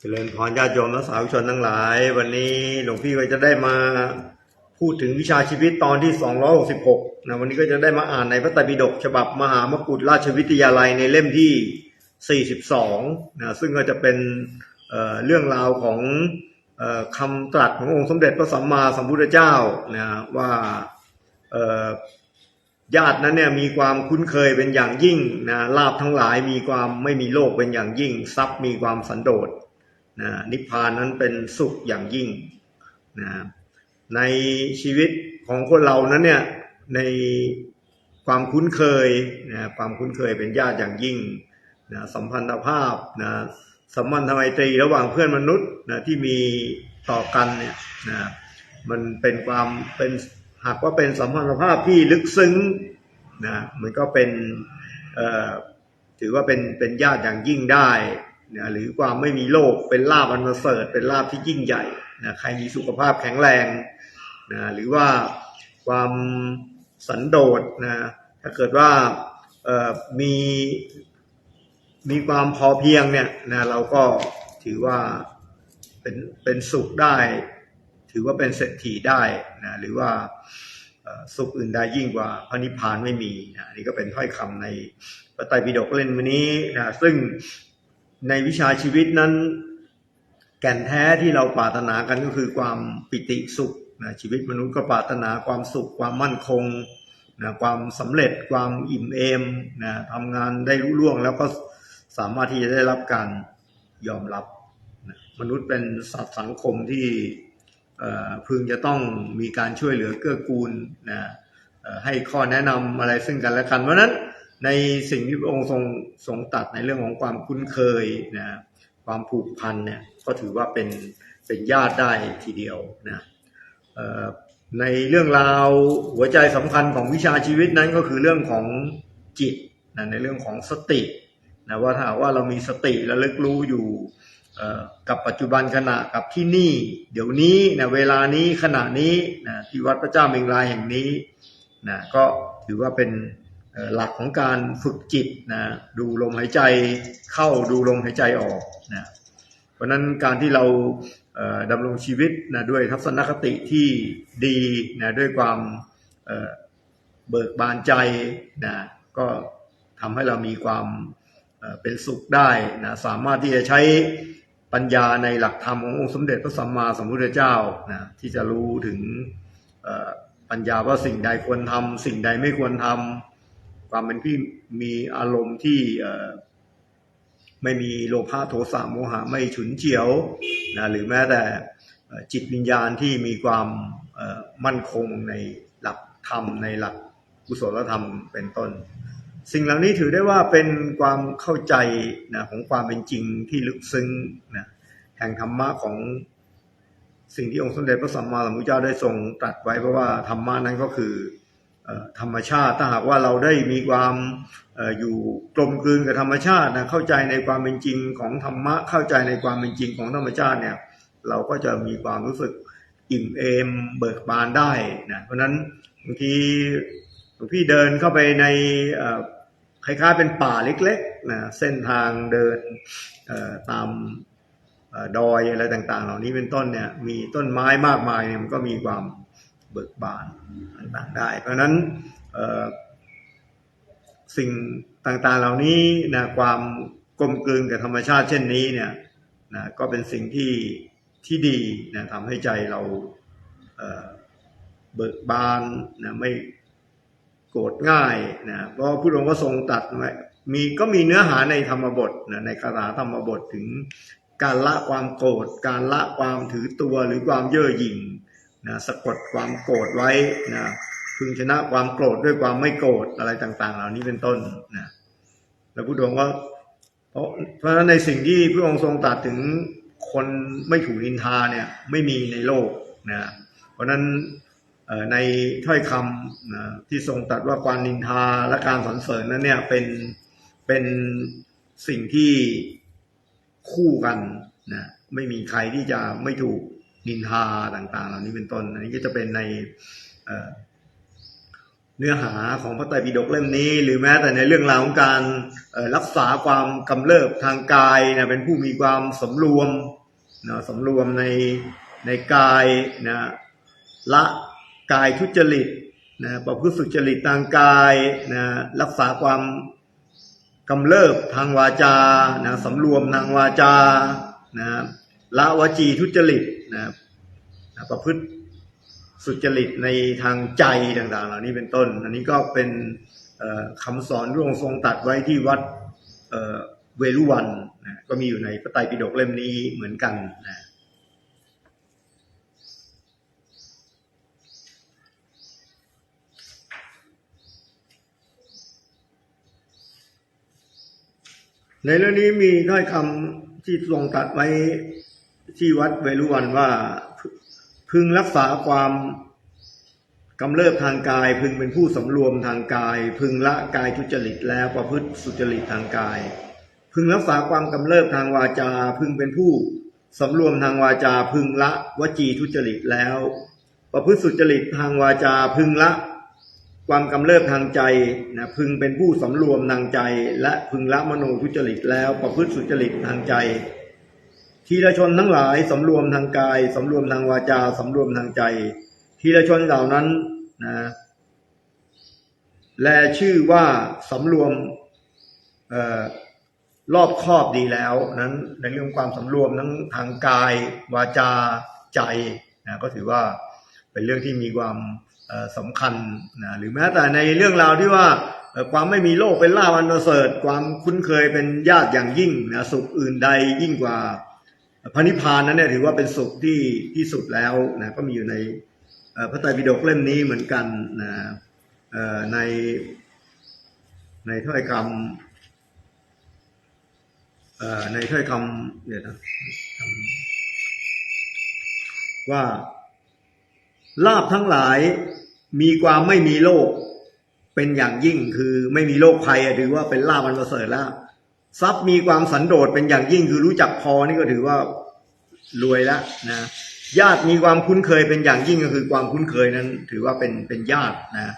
เจริญพรญาติโยมและสาธุชนทั้งหลาย วันนี้หลวงพี่ก็จะได้มาพูดถึงวิชาชีวิตตอนที่ 266นะวันนี้ก็จะได้มาอ่านในพระไตรปิฎกฉบับมหามกุฏราชวิทยาลัยในเล่มที่ 42นะซึ่งก็จะเป็นเเรื่องราวของออคำตรัสขององค์สมเด็จพระสัมมาสัมพุทธเจ้านะว่าญาตินั้นเนี่ยมีความคุ้นเคยเป็นอย่างยิ่งนะลาบทั้งหลายมีความไม่มีโลกเป็นอย่างยิ่ง ทรัพย์มีความสันโดษ นะนิพพานนั้นเป็นสุขอย่างยิ่งนะในชีวิตของคนเรานั้นเนี่ยในความคุ้นเคยนะความคุ้นเคยเป็นญาติอย่างยิ่งนะสัมพันธภาพนะสัมพันธไมตรีระหว่างเพื่อนมนุษย์นะที่มีต่อกันเนี่ยนะมันเป็นความเป็นหากว่าเป็นสัมพันธภาพที่ลึกซึ้งนะมันก็เป็นถือว่าเป็นเป็นญาติอย่างยิ่งได้ นะหรือความไม่มีโรคเป็นลาบอันประเสริฐเป็นลาบที่ยิ่งใหญ่นะใครมีสุขภาพแข็งแรงนะหรือว่าความสันโดษนะถ้าเกิดว่าเอ่อมีมีความพอเพียงเนี่ยนะเราก็ถือว่าเป็นเป็นสุขได้ ถือว่าเป็นเศรษฐีได้นะหรือว่าสุขอื่นใดยิ่งกว่าพระนิพพานไม่มีนะนี่ก็เป็นถ้อยคำในพระไตรปิฎกเล่มนี้นะซึ่ง ในวิชาชีวิตนั้น แก่นแท้ที่เราปรารถนากันก็คือความปิติสุขนะชีวิตมนุษย์ก็ปรารถนาความสุข ความมั่นคงนะความสำเร็จความอิ่มเอมนะทำงานได้รุ่ล่วง แล้วก็สามารถที่จะได้รับการยอมรับนะมนุษย์เป็นสัตว์สังคมที่พึงจะต้องมีการช่วยเหลือเกื้อกูลนะให้ข้อแนะนำอะไรซึ่งกันและกันเพราะนั้น ในสิ่งที่พระองค์ทรงทรงตัดในเรื่องของความคุ้นเคยนะความผูกพันเนี่ยก็ถือว่าเป็นเป็นญาติได้ทีเดียวนะในเรื่องราวหัวใจสำคัญของวิชาชีวิตนั้นก็คือเรื่องของจิตนะในเรื่องของสตินะว่าถ้าว่าเรามีสติและลึกรู้อยู่กับปัจจุบันขณะกับที่นี่ เดี๋ยวนี้นะเวลานี้ขณะนี้นะที่วัดพระเจ้าเมงรายแห่งนี้นะก็ถือว่าเป็น หลักของการฝึกจิตนะดูลมหายใจเข้าดูลมหายใจออกนะเพราะนั้นการที่เราดำรงชีวิตนะด้วยทัศนคติที่ดีนะด้วยความเบิกบานใจนะก็ทำให้เรามีความเป็นสุขได้นะสามารถที่จะใช้ปัญญาในหลักธรรมขององค์สมเด็จพระสัมมาสัมพุทธเจ้านะที่จะรู้ถึงปัญญาว่าสิ่งใดควรทำสิ่งใดไม่ควรทำ ความเป็นที่มีอารมณ์ที่ไม่มีโลภะโทสะโมหะไม่ฉุนเฉียวนะหรือแม้แต่จิตวิญญาณที่มีความมั่นคงในหลักธรรมในหลักกุศลธรรมเป็นต้น สิ่งเหล่านี้ถือได้ว่าเป็นความเข้าใจนะของความเป็นจริงที่ลึกซึ้งนะแห่งธรรมะของสิ่งที่องค์สมเด็จพระสัมมาสัมพุทธเจ้าได้ทรงตรัสไว้เพราะว่าธรรมะนั้นก็คือ ธรรมชาติถ้าหากว่าเราได้มีความออยู่กลมกลืนกับธรรมชาตินะเข้าใจในความเป็นจริงของธรรมะเข้าใจในความเป็นจริงของธรรมชาติเนี่ยเราก็จะมีความรู้สึกอิ่มเอมเบิกบานได้นะเพราะนั้นบางทีหลวงพี่เดินเข้าไปในคล้ายๆเป็นป่าเล็กๆนะเส้นทางเดินตามอดอยอะไรต่างๆ เหล่านี้เป็นต้นเนี่ยมีต้นไม้มากมายเนี่ยมันก็มีความ เบิกบานต่างๆได้ เพราะนั้นสิ่งต่างๆเหล่านี้นะความกลมกลืนกับธรรมชาติเช่นนี้เนี่ยนะก็เป็นสิ่งที่ที่ดีนะทำให้ใจเราเเบิกบานนะไม่โกรธง่ายนะเพราะพระพุทธองค์ก็ทรงตัดไว้มีก็มีเนื้อหาในธรรมบทนะในคาถาธรรมบทถึงการละความโกรธการละความถือตัวหรือความเย่อหยิ่ง นะสะกดความโกรธไว้นะพึงชนะความโกรธด้วยความไม่โกรธอะไรต่าง ๆ เหล่านี้เป็นต้นนะแล้วพุทธองค์ก็เพราะเพราะฉะนั้นในสิ่งที่พระองค์ทรงตรัสถึงคนไม่ถูกนินทาเนี่ยไม่มีในโลกนะเพราะฉะนั้นในถ้อยคำนะที่ทรงตรัสว่าการนินทาและการสรรเสริญนั้นเนี่ยเป็นเป็นสิ่งที่คู่กันนะไม่มีใครที่จะไม่ถูก นินทาต่าง ๆ เหล่านี้เป็นต้น อันนี้ก็จะเป็นในเเนื้อหาของพระไตรปิฎกเล่มนี้ หรือแม้แต่ในเรื่องราวของการรักษาความกำเริบทางกายนะเป็นผู้มีความสำรวมนะสำรวมในในกายนะละกายทุจริตนะประพฤติสุจริตทางกายนะรักษาความกำเริบทางวาจานะสำรวมทางวาจานะละวจีทุจริต นะนะประพฤติสุจริตในทางใจต่าง ๆ เหล่านี้เป็นต้น อันนี้ก็เป็นเอ่อคำสอนที่องทรงตัดไว้ที่วัดเอ่อเวรุวันนะก็มีอยู่ในพระไตรปิฎกเล่มนี้เหมือนกันนะในเรื่องนี้มีถ้อยคำที่ทรงตัดไว้ ที่วัดเวรุวันว่า พึงรักษาความกำเริบทางกาย พึงเป็นผู้สำรวมทางกาย พึงละกายทุจริตแล้วประพฤติสุจริตทางกาย พึงรักษาความกำเริบทางวาจา พึงเป็นผู้สำรวมทางวาจา พึงละวจีทุจริตแล้ว ประพฤติสุจริตทางวาจา พึงละความกำเริบทางใจนะพึงเป็นผู้สำรวมทางใจ และพึงละมโนทุจริตแล้วประพฤติสุจริตทางใจ ทีละชนทั้งหลายสำรวมทางกายสำรวมทางวาจาสำรวมทางใจ ทีละชนเหล่านั้นนะแลชื่อว่าสำรวมออรอบครอบดีแล้วนั้นในเรื่องความสำรวมทั้งทางกาย วาจาใจนะก็ถือว่าเป็นเรื่องที่มีความสำคัญนะหรือแม้แต่ในเรื่องราวที่ว่าความไม่มีโลกเป็นลาภอันประเสริฐความคุ้นเคยเป็นญาติอย่างยิ่งนะสุขอื่นใดยิ่งกว่า พระนิพพานนั้นเนี่ยถือว่าเป็นสุขที่ที่สุดแล้วนะก็มีอยู่ในพระไตรปิฎกเล่มนี้เหมือนกันนะในในถ้อยคำในถ้อยคำเดี๋ยวนะว่าลาบทั้งหลายมีความไม่มีโลกเป็นอย่างยิ่งคือไม่มีโรคภัยถือว่าเป็นลาบอันประเสริฐแล้ว ทรัพย์มีความสันโดษเป็นอย่างยิ่งคือรู้จักพอนี่ก็ถือว่ารวยแล้วนะญาติมีความคุ้นเคยเป็นอย่างยิ่งก็คือความคุ้นเคยนั้น ถือว่าเป็นเป็นญาตินะ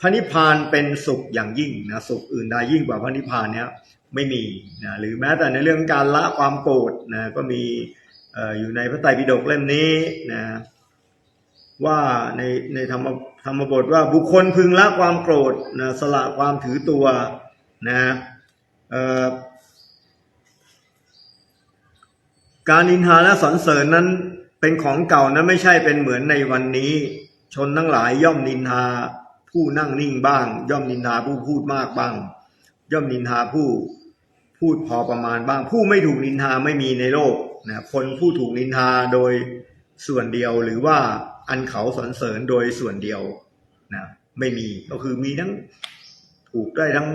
พระนิพพานเป็นสุขอย่างยิ่งนะสุขอื่นใดยิ่งกว่าพระนิพพานเนี้ยไม่มีนะหรือแม้แต่ในเรื่องการละความโกรธนะก็มีเอ่ออยู่ในพระไตรปิฎกเล่มนี้นะว่าในในธรรมธรรมบทว่าบุคคลพึงละความโกรธนะสละความถือตัวนะเอ่อ การนินทาและสรรเสริญนั้นเป็นของเก่านั้นไม่ใช่เป็นเหมือนในวันนี้ ชนทั้งหลายย่อมนินทาผู้นั่งนิ่งบ้าง ย่อมนินทาผู้พูดมากบ้าง ย่อมนินทาผู้พูดพอประมาณบ้าง ผู้ไม่ถูกนินทาไม่มีในโลกนะคนผู้ถูกนินทาโดยส่วนเดียวหรือว่าอันเขาสรรเสริญโดยส่วนเดียวนะไม่มีก็คือมีทั้งถูกได้ทั้ง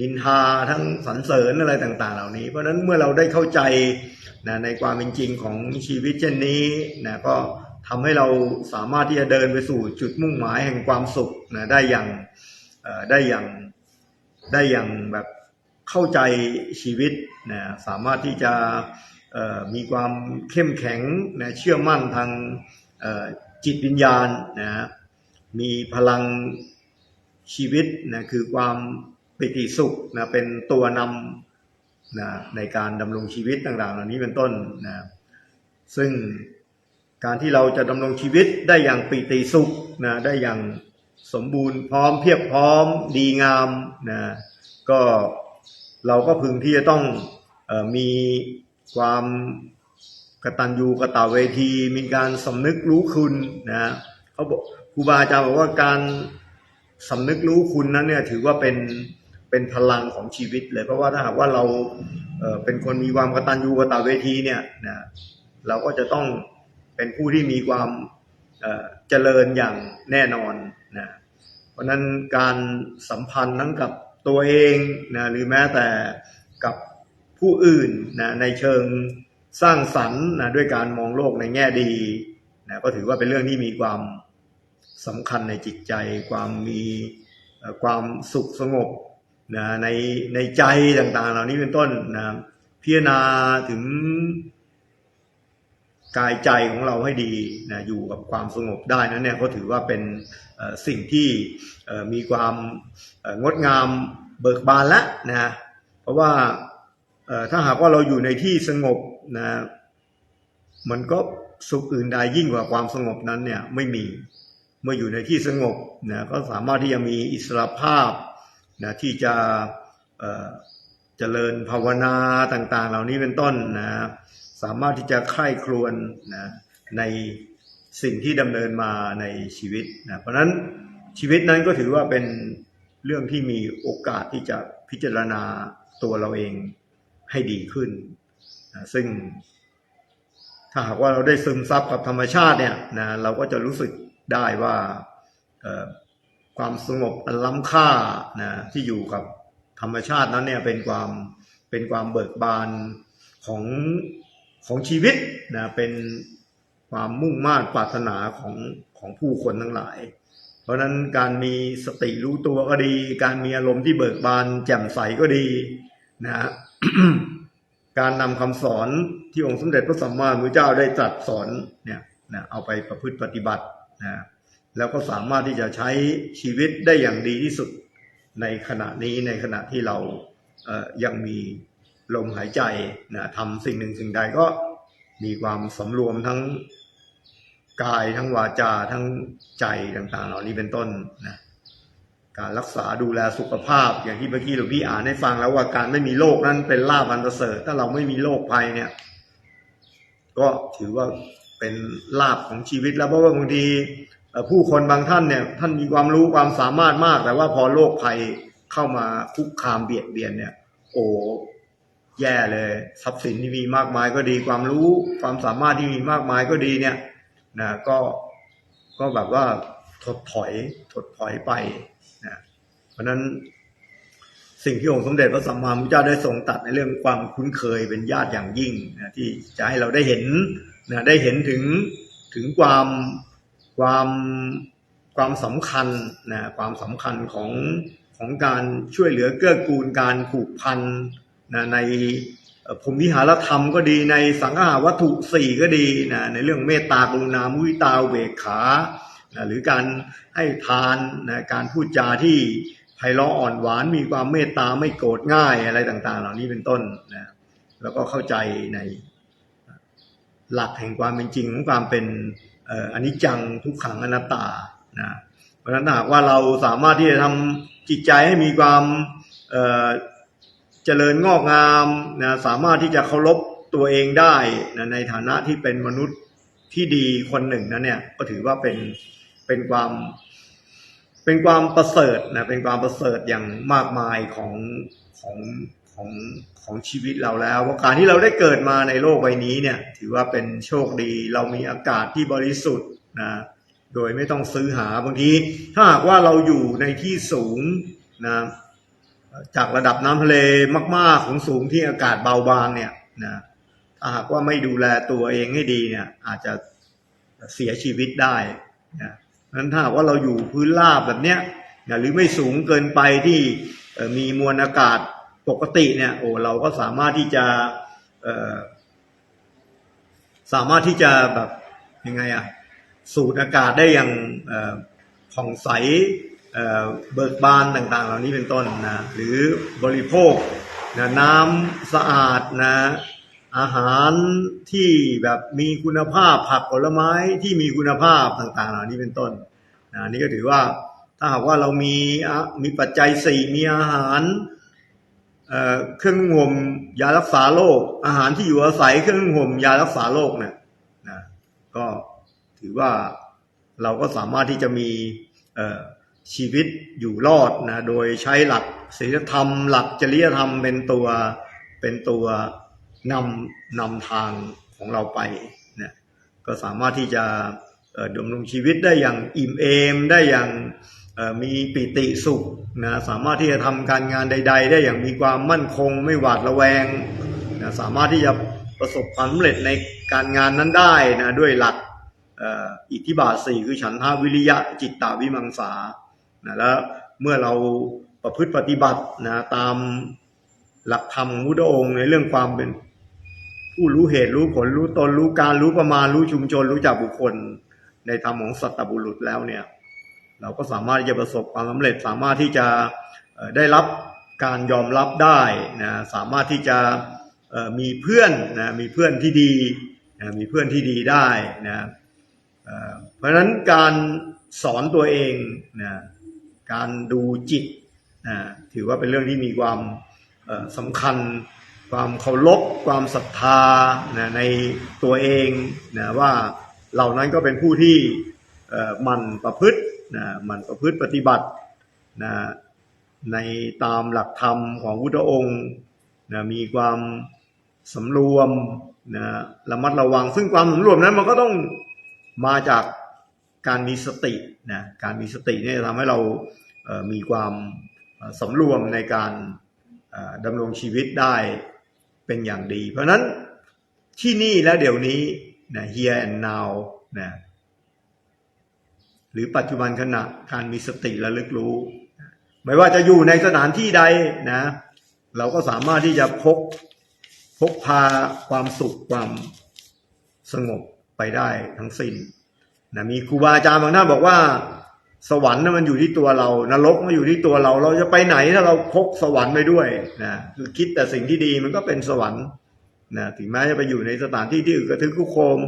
นินทาทั้งสรรเสริญอะไรต่าง ๆ เหล่านี้ เพราะฉะนั้นเมื่อเราได้เข้าใจ นะในความเป็นจริงของชีวิตเช่นนี้นะก็ทำให้เราสามารถที่จะเดินไปสู่จุดมุ่งหมายแห่งความสุขนะได้อย่างได้อย่างได้อย่างแบบเข้าใจชีวิตนะสามารถที่จะมีความเข้มแข็งนะเชื่อมั่นทางจิตวิญญาณนะมีพลังชีวิตนะคือความปิติสุขนะเป็นตัวนำ นะในการดำรงชีวิตต่างๆ เหล่านี้เป็นต้นนะซึ่งการที่เราจะดำรงชีวิตได้อย่างปิติสุขนะได้อย่างสมบูรณ์พร้อมเพียบพร้อมดีงามนะก็เราก็พึงที่จะต้องออมีความกตัญญูกตเวที มีการสำนึกรู้คุณนะเขาบอกครูบาอาจารย์บอกว่าการสำนึกรู้คุณนั้นเนี่ยถือว่าเป็น เป็นพลังของชีวิตเลย เพราะว่าถ้าหากว่าเราเป็นคนมีความกตัญญูกตเวทีเนี่ยนะเราก็จะต้องเป็นผู้ที่มีความเจริญอย่างแน่นอนนะเพราะนั้นการสัมพันธ์ทั้งกับตัวเองนะหรือแม้แต่กับผู้อื่นนะในเชิงสร้างสรรค์นะด้วยการมองโลกในแง่ดีนะก็ถือว่าเป็นเรื่องที่มีความสำคัญในจิตใจ ความมีความสุขสงบ นะในในใจต่าง ๆ เหล่านี้เป็นต้นนะพิจารณาถึงกายใจของเราให้ดีนะอยู่กับความสงบได้นั้นเนี่ยก็ถือว่าเป็นสิ่งที่มีความงดงามเบิกบานแล้วนะเพราะว่าถ้าหากว่าเราอยู่ในที่สงบนะมันก็สุขอื่นใดยิ่งกว่าความสงบนั้นเนี่ยไม่มีเมื่ออยู่ในที่สงบนะก็สามารถที่จะมีอิสระภาพ นะที่จะเจริญภาวนาต่างๆ เหล่านี้เป็นต้นนะสามารถที่จะใคร่ครวญนะในสิ่งที่ดำเนินมาในชีวิตนะเพราะนั้นชีวิตนั้นก็ถือว่าเป็นเรื่องที่มีโอกาสที่จะพิจารณาตัวเราเองให้ดีขึ้นนะซึ่งถ้าหากว่าเราได้ซึมซับกับธรรมชาติเนี่ยนะเราก็จะรู้สึกได้ว่า ความสงบอันล้ำค่านะที่อยู่กับธรรมชาตินั้นเนี่ยเป็นความเป็นความเบิกบานของของชีวิตนะเป็นความมุ่งมา่ปรารถนาของของผู้คนทั้งหลาย เพราะฉะนั้นการมีสติรู้ตัวก็ดี การมีอารมณ์ที่เบิกบานแจ่มใสก็ดีนะการนำคำสอนที่องค์สมเด็จพระสัมมาสัมพุทธเจ้าได้ตรัสสอนเนี่ยนะเอาไปประพฤติปฏิบัตินะ แล้วก็สามารถที่จะใช้ชีวิตได้อย่างดีที่สุดในขณะนี้ในขณะที่เราเยังมีลมหายใจนะทำสิ่งหนึ่งสิ่งใดก็มีความสำรวมทั้งกายทั้งวาจาทั้งใจต่างๆ เหล่านี้เป็นต้นนะการรักษาดูแลสุขภาพ อย่างที่เมื่อกี้หลวงพี่อ่านให้ฟังแล้วว่าการไม่มีโรคนั้นเป็นลาภอันประเสริฐถ้าเราไม่มีโรคภัยเนี่ย ก็ถือว่าเป็นลาภของชีวิตแล้วเพราะว่าบางที ผู้คนบางท่านเนี่ยท่านมีความรู้ความสามารถมาก แต่ว่าพอโรคภัยเข้ามาคุกคามเบียดเบียนเนี่ย โอ้แย่เลยทรัพย์สินที่มีมากมายก็ดีความรู้ความสามารถที่มีมากมายก็ดีเนี่ยนะก็ก็แบบว่าถดถอยถดถอยไปนะเพราะนั้นสิ่งที่องค์สมเด็จพระสัมมาสัมพุทธเจ้าได้ทรงตัดในเรื่องความคุ้นเคยเป็นญาติอย่างยิ่งนะที่จะให้เราได้เห็นนะได้เห็นถึงถึงความ ความความสำคัญนะความสำคัญของของการช่วยเหลือเกื้อกูลการผูกพันนะในพรมวิหารธรรมก็ดีในสังฆาวัตถุสี่ก็ดีนะในเรื่องเมตตากรุณามุทิตาเบกขานะหรือการให้ทานนะการพูดจาที่ไพเราะอ่อนหวานมีความเมตตาไม่โกรธง่ายอะไรต่าง ๆ เหล่านี้เป็นต้นนะแล้วก็เข้าใจในหลักแห่งความเป็นจริงของความเป็น อ่ออนิจจังทุกขังอนัตตานะเพราะฉะนั้นหากว่าเราสามารถที่จะทำจิตใจให้มีความเอ่อเจริญงอกงามนะสามารถที่จะเคารพตัวเองได้นะในฐานะที่เป็นมนุษย์ที่ดีคนหนึ่งนั้นเนี่ยก็ถือว่าเป็นเป็นความเป็นความประเสริฐนะเป็นความประเสริฐอย่างมากมายของของ ของของชีวิตเราแล้วเพราการที่เราได้เกิดมาในโลกใบนี้เนี่ย ถือว่าเป็นโชคดีเรามีอากาศที่บริสุทธิ์นะโดยไม่ต้องซื้อหาบางทีถ้าหากว่าเราอยู่ในที่สูงนะจากระดับน้ำทะเลมาก ๆ ของสูงที่อากาศเบาบางเนี่ยนะถ้าหากว่าไม่ดูแลตัวเองให้ดีเนี่ย อาจจะเสียชีวิตได้นะนั้นถ้าหากว่าเราอยู่พื้นราบแบบเนี้ยนะหรือไม่สูงเกินไปที่มีมวลอากาศ ปกติเนี่ยโอ้เราก็สามารถที่จะสามารถที่จะแบบยังไงอะสูดอากาศได้อย่างเอ่อผ่องใสเบิกบานต่างๆ เหล่านี้เป็นต้นนะหรือบริโภคนะน้ำสะอาดนะอาหารที่แบบมีคุณภาพผักผลไม้ที่มีคุณภาพต่างๆ เหล่านี้เป็นต้นนะนี่ก็ถือว่าถ้าหากว่าเรามีมีปัจจัยสี่มีอาหาร เครื่องห่มยารักษาโรคอาหารที่อยู่อาศัยเครื่องห่มยารักษาโรคเนี่ยนะก็ถือว่าเราก็สามารถที่จะมีชีวิตอยู่รอดนะโดยใช้หลักศีลธรรม หลักจริยธรรมเป็นตัวเป็นตัวนำนำทางของเราไปนะก็สามารถที่จะดำรงชีวิตได้อย่างอิ่มเอมได้อย่าง มีปิติสุขนะสามารถที่จะทำการงานใด ๆ ได้อย่างมีความมั่นคงไม่หวาดระแวงนะสามารถที่จะประสบความสำเร็จในการงานนั้นได้นะด้วยหลักอิทธิบาทสี่คือฉันทาวิริยะจิตตาวิมังสานะแล้วเมื่อเราประพฤติปฏิบัตินะตามหลักธรรมพุทธองค์ในเรื่องความเป็นผู้รู้เหตุรู้ผลรู้ตนรู้การรู้ประมาณรู้ชุมชนรู้จักบุคคลในธรรมของสัตบุรุษแล้วเนี่ย เราก็สามารถที่จะประสบความสำเร็จ สามารถที่จะได้รับการยอมรับได้นะสามารถที่จะมีเพื่อนนะมีเพื่อนที่ดีนะมีเพื่อนที่ดีได้นะเพราะฉะนั้นการสอนตัวเองนะการดูจิตนะถือว่าเป็นเรื่องที่มีความสำคัญ ความเคารพความศรัทธานะในตัวเองนะว่าเหล่านั้นก็เป็นผู้ที่เอ่อหมันประพฤติ นะมันประพฤติปฏิบัตินะในตามหลักธรรมของพุทธองค์นะมีความสำรวมนะระมัดระวัง ซึ่งความสำรวมนั้นมันก็ต้องมาจากการมีสตินะการมีสติเนี่ยทำให้เรามีความสำรวมในการดำรงชีวิตได้เป็นอย่างดี เพราะฉะนั้นที่นี่และเดี๋ยวนี้นะ here and now นะ หรือปัจจุบันขณะการมีสติระลึกรู้ ไม่ว่าจะอยู่ในสถานที่ใดนะ เราก็สามารถที่จะพกพกพาความสุขความสงบไปได้ทั้งสิ้นนะมีครูบาอาจารย์บางท่านบอกว่า สวรรค์นะมันอยู่ที่ตัวเรา นรกมันอยู่ที่ตัวเรา เราจะไปไหนถ้าเราพกสวรรค์ไปด้วยนะคือคิดแต่สิ่งที่ดีมันก็เป็นสวรรค์นะถึงแม้จะไปอยู่ในสถานที่ที่อึกกระทึกคุกโคม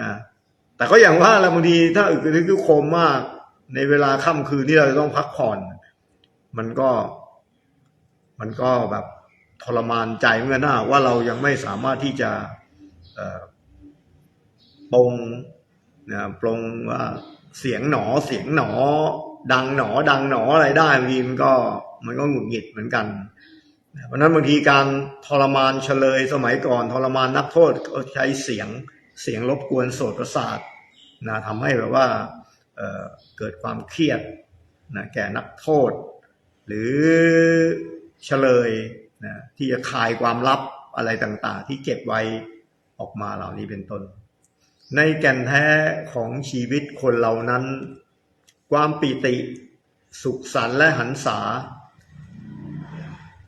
นะ แต่ก็อย่างว่าแหละบางทีถ้าอึกกระทึกคุกโคมมาก ในเวลาค่ำคืนที่เราจะต้องพักผ่อน มันก็ มันก็แบบทรมานใจเมื่อนกันนะว่าเรายังไม่สามารถที่จะปรงนะปรงว่าเสียงหนอเสียงหนอ ดังหนอ ดังหนออะไรได้บางทีมันก็ มันก็หงุดหงิดเหมือนกันเพราะนั้นบางทีการทรมานเฉลยสมัยก่อน ทรมานนักโทษใช้เสียง เสียงรบกวนโสตประสาทนะทำให้แบบว่าเเกิดความเครียดนะแก่นักโทษ หรือเฉลยนะที่จะคลายความลับอะไรต่างๆ ที่เก็บไว้ออกมาเหล่านี้เป็นต้น ในแก่นแท้ของชีวิตคนเหล่านั้น ความปิติ สุขสันต์และหันษา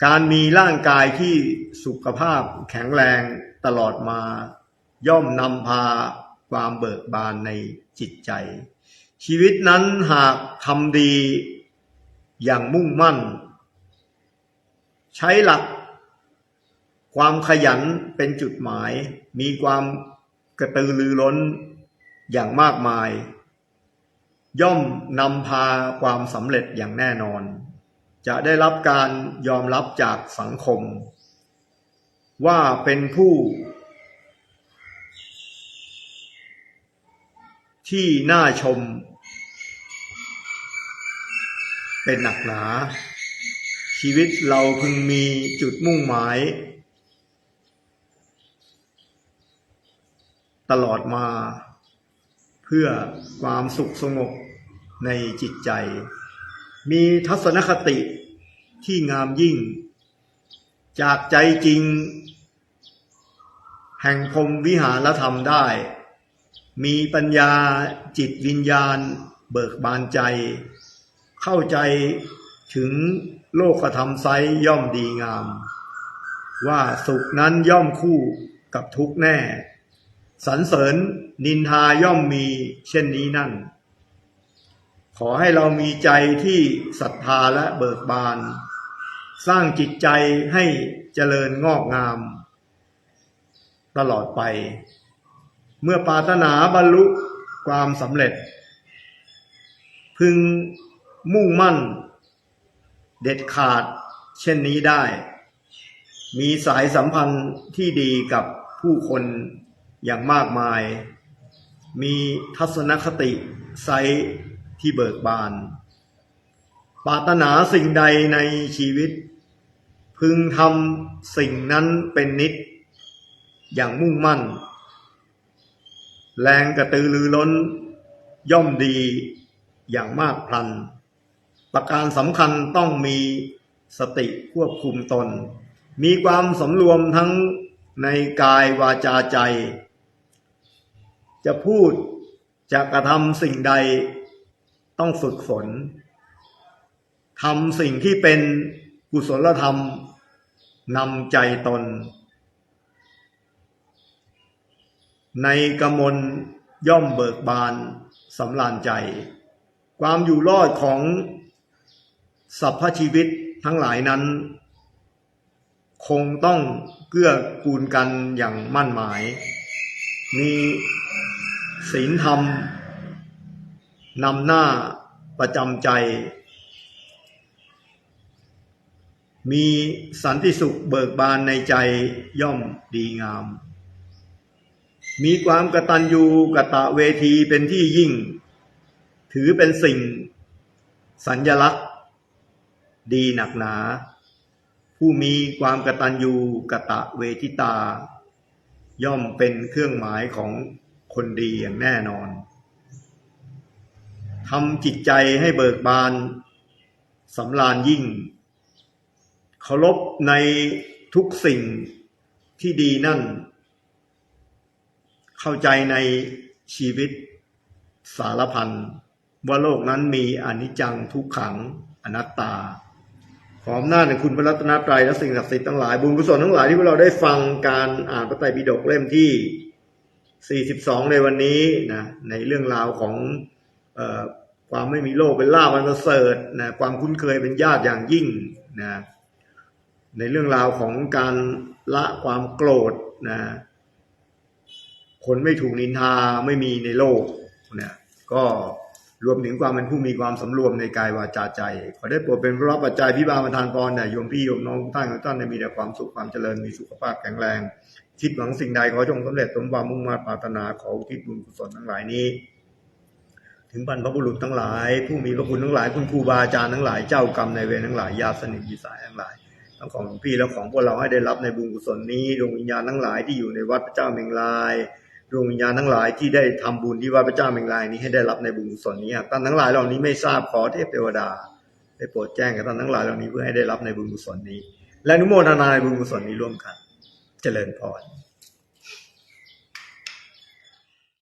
การมีร่างกายที่สุขภาพแข็งแรงตลอดมา ย่อมนำพาความเบิกบานในจิตใจ ชีวิตนั้นหากทำดีอย่างมุ่งมั่น ใช้หลัก ความขยันเป็นจุดหมาย มีความกระตือรือร้นอย่างมากมาย ย่อมนำพาความสำเร็จอย่างแน่นอน จะได้รับการยอมรับจากสังคม ว่าเป็นผู้ ที่น่าชม เป็นหนักหนา ชีวิตเราพึงมีจุดมุ่งหมาย ตลอดมา เพื่อความสุขสงบในจิตใจ มีทัศนคติที่งามยิ่ง จากใจจริง แห่งพรมวิหารธรรมได้ มีปัญญาจิตวิญญาณ เบิกบานใจ เข้าใจถึงโลกธรรมไซย่อมดีงาม ว่าสุขนั้นย่อมคู่กับทุกแน่สรรเสริญนินทาย่อมมีเช่นนี้นั่น ขอให้เรามีใจที่ศรัทธาและเบิกบาน สร้างจิตใจให้เจริญงอกงาม ตลอดไป เมื่อปรารถนาบรรลุความสำเร็จ พึงมุ่งมั่น เด็ดขาดเช่นนี้ได้ มีสายสัมพันธ์ที่ดีกับผู้คนอย่างมากมาย มีทัศนคติไซส์ที่เบิกบาน ปรารถนาสิ่งใดในชีวิต พึงทำสิ่งนั้นเป็นนิด อย่างมุ่งมั่น แรงกระตือรือร้น ย่อมดีอย่างมากพลัน ประการสำคัญต้องมีสติควบคุมตน มีความสำรวมทั้งในกายวาจาใจ จะพูดจะกระทำสิ่งใดต้องฝึกฝนทำสิ่งที่เป็นกุศลธรรมนำใจตน ในกมลย่อมเบิกบานสำราญใจ ความอยู่รอดของสรรพชีวิตทั้งหลายนั้น คงต้องเกื้อกูลกันอย่างมั่นหมาย มีศีลธรรมนำหน้าประจำใจ มีสันติสุขเบิกบานในใจย่อมดีงาม มีความกตัญญูกะตะเวทีเป็นที่ยิ่ง ถือเป็นสิ่ง สัญญลักษณ์ ดีหนักหนา ผู้มีความกตัญญูกะตะเวทิตา ย่อมเป็นเครื่องหมายของคนดีอย่างแน่นอนทำจิตใจให้เบิกบานสำราญยิ่งเคารพในทุกสิ่งที่ดีนั่น เข้าใจในชีวิตสารพันว่าโลกนั้นมีอนิจจังทุกขังอนัตตา ขออำนาในคุณพระรัตนตรัยและสิ่งศักดิ์สิทธิ์ทั้งหลาย บุญกุศลทั้งหลายที่พวกเราได้ฟังการอ่านพระไตรปิฎกเล่มที่ 42 ในวันนี้นะในเรื่องราวของออความไม่มีโลกเป็นลาบอันประเสริฐนะความคุ้นเคยเป็นญาติอย่างยิ่งนะในเรื่องราวของการละความโกรธนะ คนไม่ถูกนินทาไม่มีในโลกนะก็รวมถึงความเป็นผู้มีความสำรวมในกายวาจาใจ ขอได้โปรดเป็นพระรับปัจจัยพิบาลประทานพรเนี่ยโยมพี่โยมน้องท่านทุกท่านมีแต่ความสุขความเจริญมีสุขภาพแข็งแรง คิดหวังสิ่งใดขอจงสำเร็จสมความมุ่งมั่นปรารถนาขออุทิศบุญกุศลทั้งหลายนี้ ถึงบรรพบุรุษทั้งหลาย ผู้มีพระคุณทั้งหลายคุณครูบาอาจารย์ทั้งหลายเจ้ากรรมในเวรทั้งหลายญาติสนิทยิสายทั้งหลายทั้งของหลวงพี่และของพวกเราให้ได้รับในบุญกุศลนี้ดวงวิญญาณทั้งหลายที่อยู่ในวัดพระเจ้าเมงลาย ดวงวิญญาณทั้งหลายที่ได้ทำบุญที่วัดพระเจ้าเมงลายนี้ให้ได้รับในบุญกุศลนี้ท่านทั้งหลายเหล่านี้ไม่ทราบขอเทพเทวดาได้โปรดแจ้งกับท่านทั้งหลายเหล่านี้เพื่อให้ได้รับในบุญกุศลนี้ และนุโมทนาในบุญกุศลนี้ร่วมกัน เจริญพร